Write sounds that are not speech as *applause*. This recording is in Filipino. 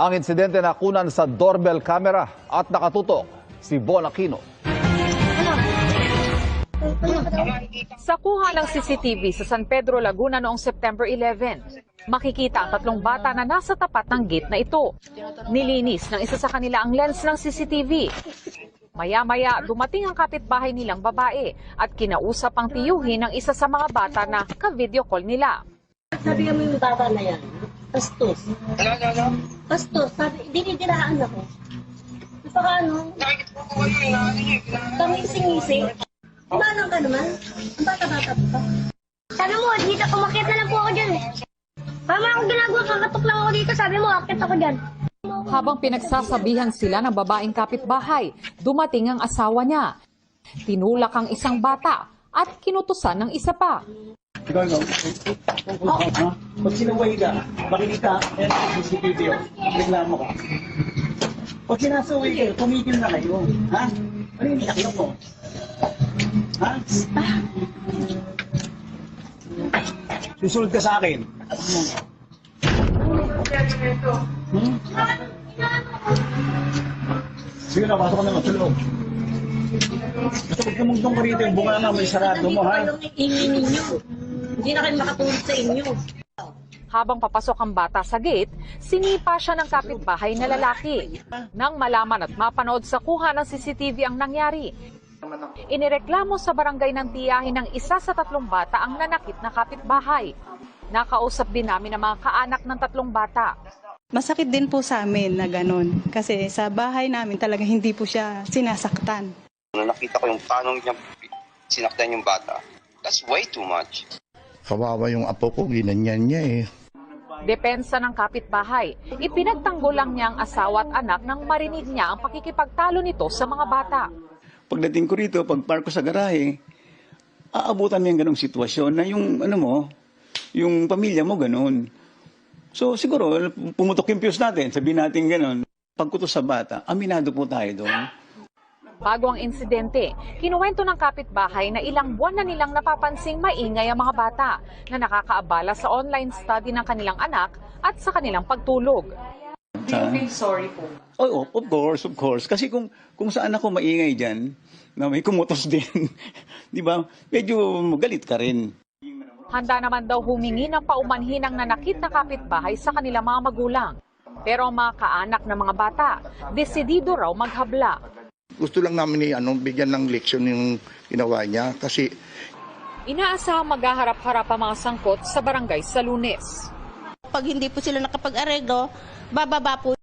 Ang insidente nakunan sa doorbell camera at nakatutok si Bon Aquino. Sa kuha ng CCTV sa San Pedro, Laguna noong September 11, makikita ang tatlong bata na nasa tapat ng gate na ito. Nilinis ng isa sa kanila ang lens ng CCTV. Maya-maya, dumating ang kapitbahay nilang babae at kinausap ang tiyuhin ng isa sa mga bata na ka-video call nila. Sabi kami yung bata na yan, pastos. Ano, ano, ano? Pastos, sabi, dinidiraan ako. Saka ano, Nakikita ko kayo, inaano niyo, inaano. tangising-ngising. Kumalang ka naman. Ang bata-bata pa. Sabi mo, dito, umakit na lang po ako dyan eh. Mama, akong ginagawa, kakatok lang ako dito. Sabi mo, akit ako dyan. Habang pinagsasabihan sila ng babaeng kapitbahay, dumating ang asawa niya. Tinulak ang isang bata at kinutusan ng isa pa. Ikaw no? Ha? Pag sinuway ka, makikita, yan ang CCTV yun. Reklamo ka. Pag sinasuway kayo, tumigil na kayo. Ha? Ano yung iyak mo? Ha? Susunod ka sa akin. Hmm? Sige na, pasok ka naman sa loob. Basta tumugtong ka rito, yung bunga na may sarado mo, ha? Anong ingin ninyo? Hindi na kayo makatulog sa inyo. Habang papasok ang bata sa gate, sinipa siya ng kapitbahay na lalaki. Nang malaman at mapanood sa kuha ng CCTV ang nangyari, inireklamo sa barangay ng tiyahin ng isa sa tatlong bata ang nanakit na kapitbahay. Nakausap din namin ang mga kaanak ng tatlong bata. Masakit din po sa amin na ganun. Kasi sa bahay namin talaga hindi po siya sinasaktan. Nung nakita ko yung paano niya sinaktan yung bata, that's way too much. Kawawa yung apo ko, ginanyan niya eh. Depensa ng kapitbahay, ipinagtanggol lang niya ang asawa at anak nang marinig niya ang pakikipagtalo nito sa mga bata. Pagdating ko rito, pag park ko sa garahe, aabutan mo yung ganong sitwasyon na yung, ano mo, yung pamilya mo ganon. So siguro, pumutok yung fuse natin, sabihin natin ganon. Pagkutos sa bata, aminado po tayo doon. Bago ang insidente, kinuwento ng kapitbahay na ilang buwan na nilang napapansing maingay ang mga bata na nakakaabala sa online study ng kanilang anak at sa kanilang pagtulog. Sa- sorry po? Oh, of course, of course. Kasi kung kung saan ako maingay diyan, na may kumutos *laughs* din, 'di ba? Medyo galit ka rin. Handa naman daw humingi ng paumanhin ng nanakit na kapitbahay sa kanilang mga magulang. Pero ang mga kaanak ng mga bata, desidido raw maghabla. Gusto lang namin ni ano, bigyan ng leksyon yung ginawa niya kasi Inaasahang maghaharap-harap ang mga sangkot sa barangay sa lunes. Pag hindi po sila nakapag-areglo, bababa po